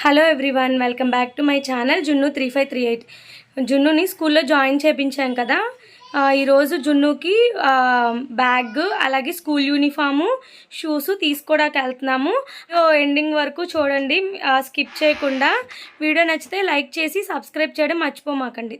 Hello everyone welcome back to my channel Junnu three five three eight జున్నుని స్కూల్లో join చేయించాం కదా. ఈరోజు జున్నుకి బ్యాగ్ అలాగే స్కూల్ యూనిఫాము షూస్ తీసుకోవడానికి వెళ్తున్నాము. ఎండింగ్ వరకు చూడండి స్కిప్ చేయకుండా. వీడియో నచ్చితే లైక్ చేసి సబ్స్క్రైబ్ చేయడం మర్చిపోమాకండి.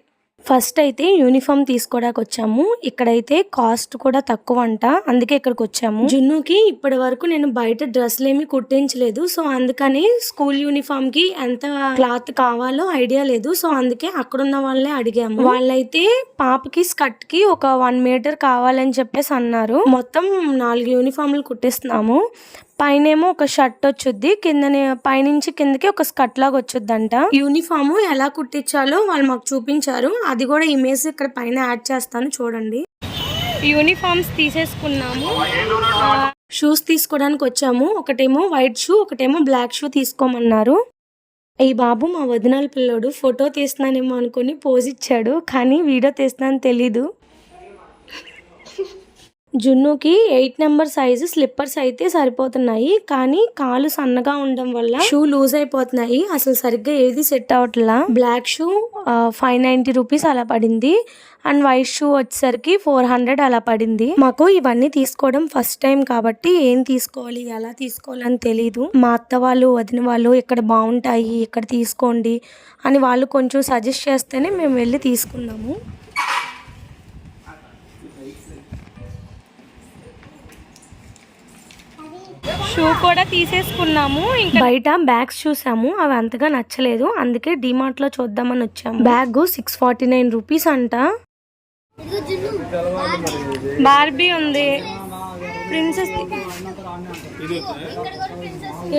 ఫస్ట్ అయితే యూనిఫామ్ తీసుకోవడానికి వచ్చాము. ఇక్కడైతే కాస్ట్ కూడా తక్కువ అంట అందుకే ఇక్కడికి వచ్చాము. జున్నుకి ఇప్పటి వరకు నేను బయట డ్రెస్సులు ఏమి కుట్టించలేదు. సో అందుకని స్కూల్ యూనిఫామ్కి ఎంత క్లాత్ కావాలో ఐడియా లేదు. సో అందుకే అక్కడ ఉన్న వాళ్ళే అడిగాము. వాళ్ళైతే పాపకి స్కర్ట్కి ఒక వన్ మీటర్ కావాలని చెప్పేసి అన్నారు. మొత్తం నాలుగు యూనిఫామ్లు కుట్టిస్తున్నాము. పైనేమో ఒక షర్ట్ వచ్చుద్ది కిందనే పైనుంచి కిందకి ఒక స్కర్ట్ లాగా వచ్చుద్దంట. యూనిఫామ్ ఎలా కుట్టించాలో వాళ్ళు మాకు చూపించారు. అది కూడా ఇమేజ్ ఇక్కడ పైన యాడ్ చేస్తాను చూడండి. యూనిఫామ్స్ తీసేసుకున్నాము. షూస్ తీసుకోవడానికి వచ్చాము. ఒకటేమో వైట్ షూ ఒకటేమో బ్లాక్ షూ తీసుకోమన్నారు. ఈ బాబు మా వదినాల పిల్లోడు ఫోటో తీస్తున్నానేమో అనుకుని పోజ్ ఇచ్చాడు కానీ వీడియో తీస్తున్నాను తెలీదు. జున్నుకి ఎయిట్ నెంబర్ సైజు స్లిప్పర్స్ అయితే సరిపోతున్నాయి. కానీ కాలు సన్నగా ఉండడం వల్ల షూ లూజ్ అయిపోతున్నాయి. అసలు సరిగ్గా ఏది set అవ్వట్లా. Black shoe five ninety rupees అలా పడింది. అండ్ వైట్ షూ వచ్చేసరికి ఫోర్ హండ్రెడ్ అలా పడింది. మాకు ఇవన్నీ తీసుకోవడం ఫస్ట్ టైం కాబట్టి ఏం తీసుకోవాలి ఎలా తీసుకోవాలి అని తెలీదు. మా అత్త వాళ్ళు వదిన వాళ్ళు ఇక్కడ బాగుంటాయి ఇక్కడ తీసుకోండి అని వాళ్ళు కొంచెం సజెస్ట్ చేస్తేనే మేము వెళ్ళి తీసుకున్నాము. షూ కూడా తీసేసుకున్నాము. ఇంకా బయట బ్యాగ్స్ చూసాము. అవి అంతగా నచ్చలేదు. అందుకే డిమార్ట్లో చూద్దామని వచ్చాము. Bag six forty nine rupees అంట. బార్బీ ఉంది. ప్రిన్సెస్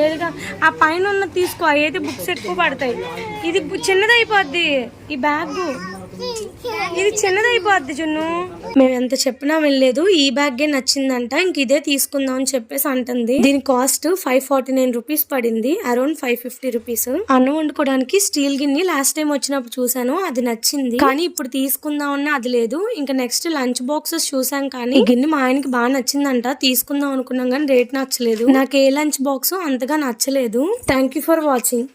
ఏదిగా? ఆ పైన ఉన్న తీసుకో. అయితే బుక్స్ ఎక్కువ పడతాయి. ఇది చిన్నది అయిపోద్ది ఈ బ్యాగ్. ఇది చిన్నది అయిపోద్ది జున్ను. మేము ఎంత చెప్పినా వెళ్ళలేదు ఈ బ్యాగే నచ్చిందంట. ఇంక ఇదే తీసుకుందాం అని చెప్పేసి అంటుంది. దీని cost five forty nine rupees పడింది. Around five fifty rupees. అన్నం వండుకోవడానికి స్టీల్ గిన్నె లాస్ట్ టైం వచ్చినప్పుడు చూసాను అది నచ్చింది. కానీ ఇప్పుడు తీసుకుందాం అన్న అది లేదు. ఇంకా నెక్స్ట్ లంచ్ బాక్సెస్ చూసాం కానీ గిన్నె మా ఆయనకి బాగా నచ్చిందంట. తీసుకుందాం అనుకున్నాం కానీ రేట్ నచ్చలేదు. నాకు ఏ లంచ్ బాక్స్ అంతగా నచ్చలేదు. Thank you for watching.